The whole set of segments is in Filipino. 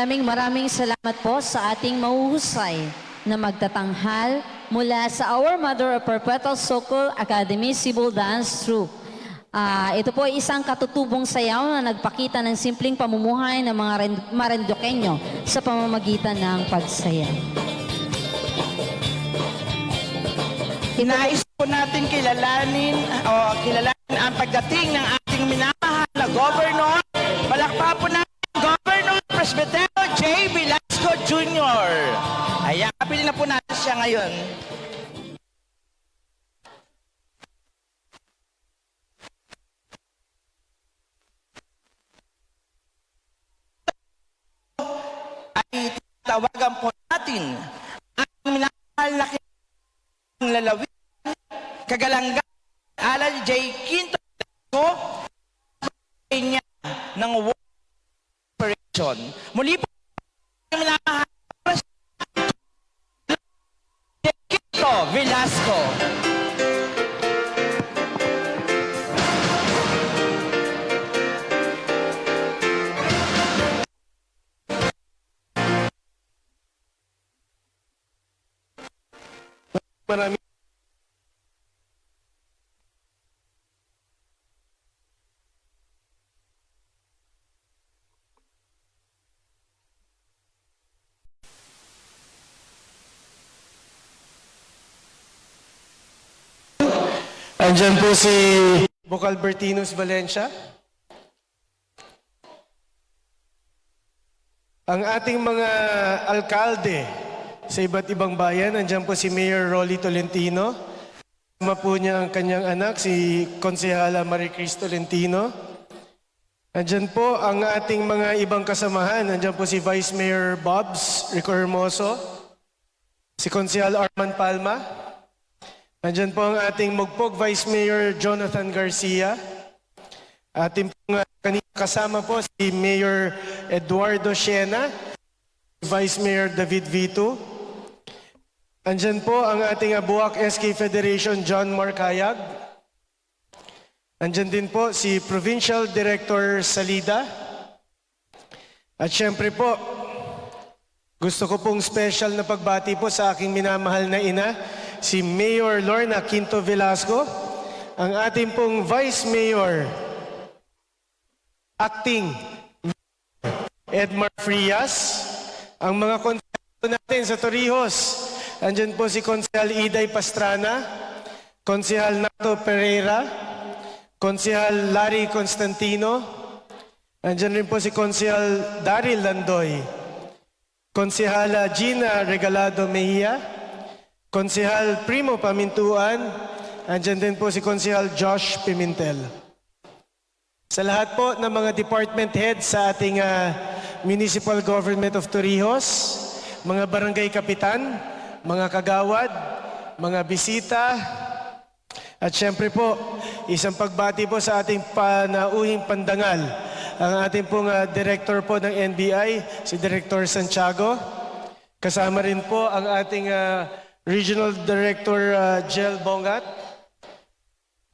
Maraming maraming salamat po sa ating mahuhusay na magtatanghal mula sa Our Mother of Perpetual Sokol Academy Civil Dance Troupe. Ah, ito po ay isang katutubong sayaw na nagpakita ng simpleng pamumuhay ng mga Ren- Marinduqueño sa pamamagitan ng pagsaya. Nais po natin kilalanin o kilalanin ang pagdating ng ating minamahal ngayon. ay tawagan po natin ang minamahal na ang lalawin, kagalanggan, Alan J. Quinto ko ng Operation. Muli po, Velasco. Andyan po si Bocal Bertinus Valencia. Ang ating mga alkalde sa iba't ibang bayan, andyan po si Mayor Rolly Tolentino. Kasama po niya ang kanyang anak, si Konsehala Maricris Tolentino. Andyan po ang ating mga ibang kasamahan. Andyan po si Vice Mayor Bobs Rico si Konsehal Arman Palma, Andyan po ang ating Mugpog Vice Mayor Jonathan Garcia. Ating pong uh, kanina kasama po si Mayor Eduardo Siena, Vice Mayor David Vito. Andyan po ang ating Abuak SK Federation John Marcayag. Andyan din po si Provincial Director Salida. At syempre po, gusto ko pong special na pagbati po sa aking minamahal na ina, si Mayor Lorna Quinto Velasco, ang ating pong Vice Mayor, Acting Edmar Frias, ang mga konsehal natin sa Torrijos, andyan po si Konsehal Iday Pastrana, Konsehal Nato Pereira, Konsehal Larry Constantino, andyan rin po si Konsehal Daryl Landoy, Konsehala Gina Regalado Mejia, Konsehal Primo Pamintuan, andyan din po si Konsehal Josh Pimentel. Sa lahat po ng mga department heads sa ating ah, Municipal Government of Torrijos, mga barangay kapitan, mga kagawad, mga bisita, at syempre po, isang pagbati po sa ating panauhing pandangal, ang ating pong ah, director po ng NBI, si Director Santiago. Kasama rin po ang ating ah, Regional Director ah, Jel Bongat.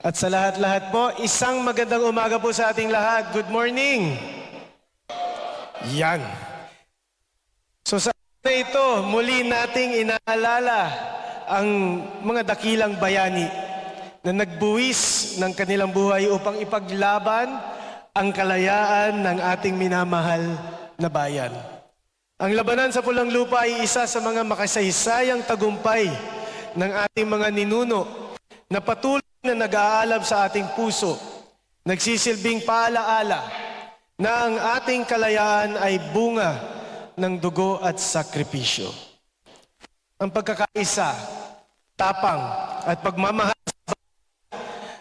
At sa lahat-lahat po, isang magandang umaga po sa ating lahat. Good morning! Yan. So sa na ito, muli nating inaalala ang mga dakilang bayani na nagbuwis ng kanilang buhay upang ipaglaban ang kalayaan ng ating minamahal na bayan. Ang labanan sa pulang lupa ay isa sa mga makasaysayang tagumpay ng ating mga ninuno na patuloy na nag-aalab sa ating puso, nagsisilbing paalaala na ang ating kalayaan ay bunga ng dugo at sakripisyo. Ang pagkakaisa, tapang at pagmamahal sa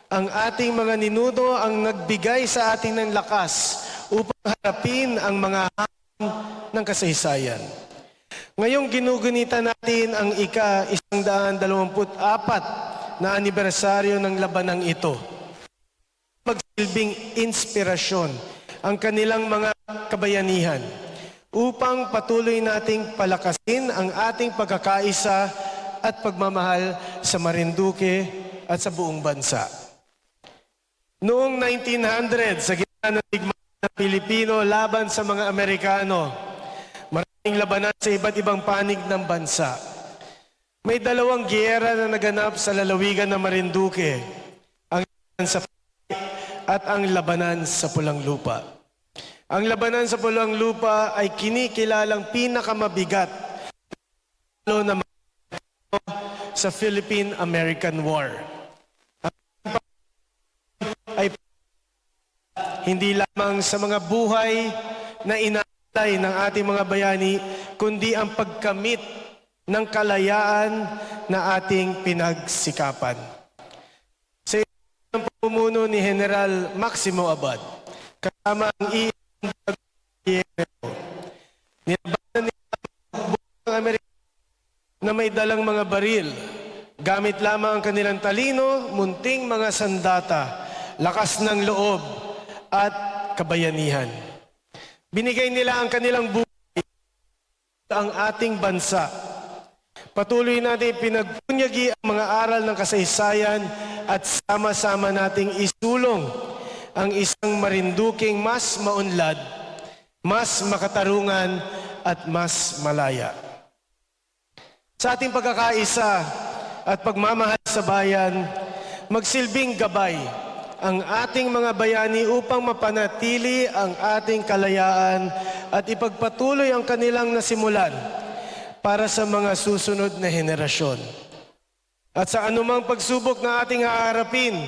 ang ating mga ninuno ang nagbigay sa ating ng lakas upang harapin ang mga ng kasaysayan. Ngayong ginugunita natin ang ika-124 na anibersaryo ng labanang ito. Magsilbing inspirasyon ang kanilang mga kabayanihan upang patuloy nating palakasin ang ating pagkakaisa at pagmamahal sa Marinduque at sa buong bansa. Noong 1900, sa gitna ng digmaan ng Pilipino laban sa mga Amerikano, aming labanan sa iba't ibang panig ng bansa. May dalawang giyera na naganap sa lalawigan ng Marinduque. Ang labanan sa at ang labanan sa pulang lupa. Ang labanan sa pulang lupa ay kinikilalang pinakamabigat sa Philippine-American War. Hindi lamang sa mga buhay na inaalay ng ating mga bayani, kundi ang pagkamit ng kalayaan na ating pinagsikapan. Sa ang pamumuno ni General Maximo Abad, kasama ang iisang nilabanan nila ang Amerika na may dalang mga baril, gamit lamang ang kanilang talino, munting mga sandata, lakas ng loob, at kabayanihan. Binigay nila ang kanilang buhay ang ating bansa. Patuloy natin pinagpunyagi ang mga aral ng kasaysayan at sama-sama nating isulong ang isang marinduking mas maunlad, mas makatarungan at mas malaya. Sa ating pagkakaisa at pagmamahal sa bayan, magsilbing gabay ang ating mga bayani upang mapanatili ang ating kalayaan at ipagpatuloy ang kanilang nasimulan para sa mga susunod na henerasyon. At sa anumang pagsubok na ating haharapin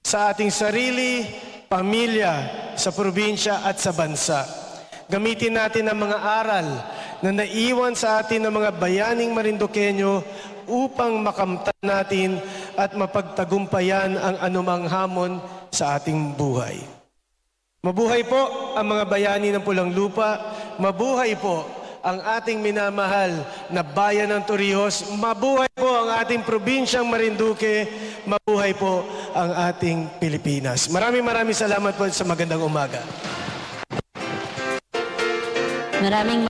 sa ating sarili, pamilya, sa probinsya at sa bansa, gamitin natin ang mga aral na naiwan sa atin ng mga bayaning Marinduqueño upang makamtan natin at mapagtagumpayan ang anumang hamon sa ating buhay. Mabuhay po ang mga bayani ng Pulang Lupa. Mabuhay po ang ating minamahal na bayan ng Torrijos. Mabuhay po ang ating probinsyang Marinduque. Mabuhay po ang ating Pilipinas. Maraming maraming salamat po sa magandang umaga. Maraming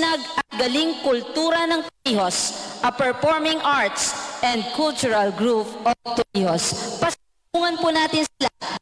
Sinag at Galing Kultura ng Torrijos, a performing arts and cultural group of Torrijos. Pasungan po natin sila.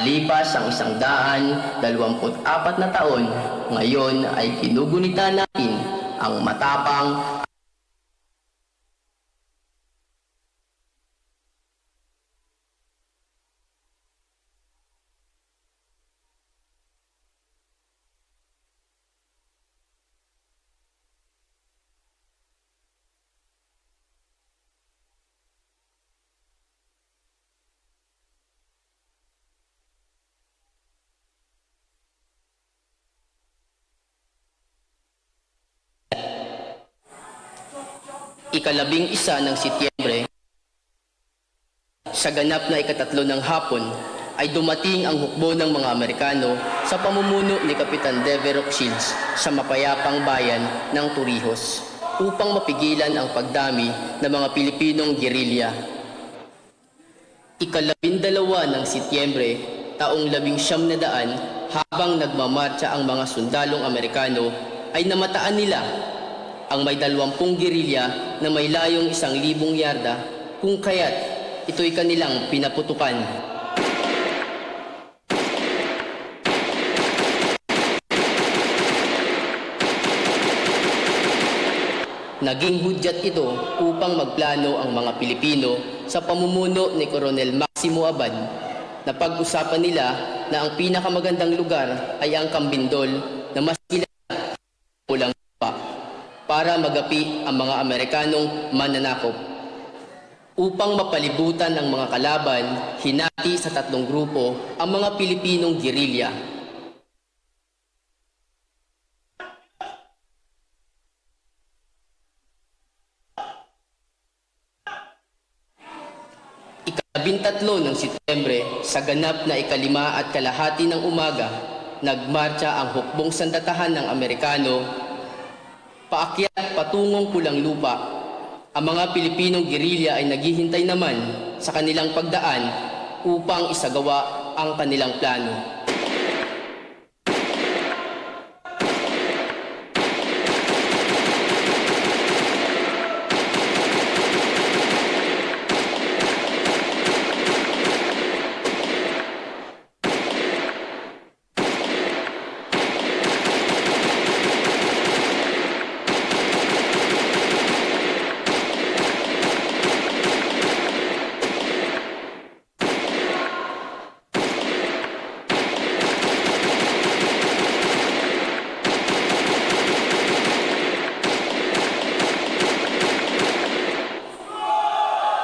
Makalipas ang isang daan, dalawamput apat na taon, ngayon ay ginugunita natin ang matapang ikalabing isa ng Setyembre, sa ganap na ikatatlo ng hapon, ay dumating ang hukbo ng mga Amerikano sa pamumuno ni Kapitan Devereux Shields sa mapayapang bayan ng Torrijos upang mapigilan ang pagdami ng mga Pilipinong gerilya. Ikalabindalawa ng Setyembre, taong labing siyam na daan, habang nagmamarcha ang mga sundalong Amerikano, ay namataan nila ang may dalawampung gerilya na may layong isang libong yarda, kung kaya't ito'y kanilang pinaputukan. Naging hudyat ito upang magplano ang mga Pilipino sa pamumuno ni Coronel Maximo Abad na pag-usapan nila na ang pinakamagandang lugar ay ang Kambindol na mas para magapi ang mga Amerikanong mananakop. Upang mapalibutan ang mga kalaban, hinati sa tatlong grupo ang mga Pilipinong gerilya Ikabintatlo ng Setyembre, sa ganap na ikalima at kalahati ng umaga, nagmarcha ang hukbong sandatahan ng Amerikano paakyat patungong pulang lupa. Ang mga Pilipinong gerilya ay naghihintay naman sa kanilang pagdaan upang isagawa ang kanilang plano.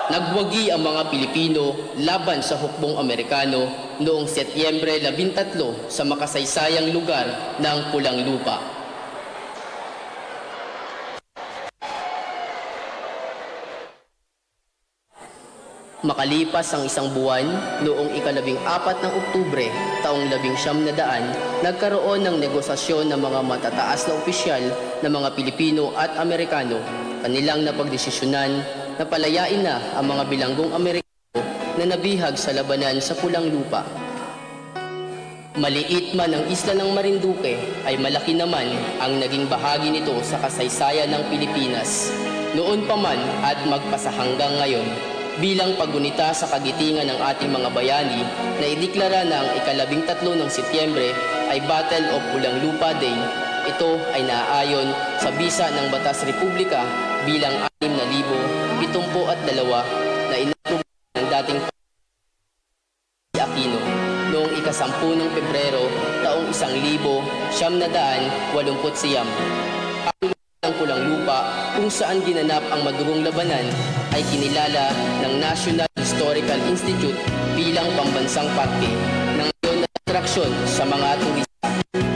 Nagwagi ang mga Pilipino laban sa hukbong Amerikano noong Setyembre 13 sa makasaysayang lugar ng Pulang Lupa. Makalipas ang isang buwan, noong ikalabing apat ng Oktubre, taong labing siyam na daan, nagkaroon ng negosasyon ng mga matataas na opisyal ng mga Pilipino at Amerikano. Kanilang napagdesisyonan na palayain na ang mga bilanggong Amerikano na nabihag sa labanan sa pulang lupa. Maliit man ang isla ng Marinduque ay malaki naman ang naging bahagi nito sa kasaysayan ng Pilipinas. Noon pa man at magpasa hanggang ngayon, bilang paggunita sa kagitingan ng ating mga bayani na ideklara na ang ikalabing tatlo ng Setyembre ay Battle of Pulang Lupa Day. Ito ay naaayon sa bisa ng Batas Republika bilang 6,072 na inaprove ng dating si Aquino noong ikasampu ng Pebrero taong isang libo siyam na daan walumput siyam. Ang ng Pulang Lupa kung saan ginanap ang madugong labanan ay kinilala ng National Historical Institute bilang pambansang parke na atraksyon sa mga turista.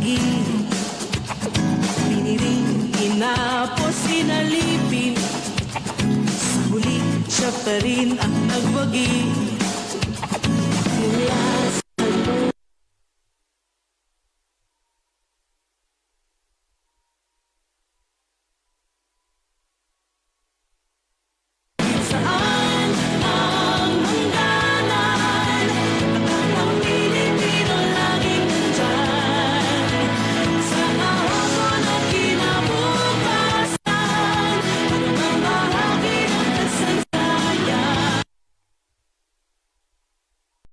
Tinanggi Piniring, inapos, sinalipin. Sa huli, siya pa rin ang nagwagi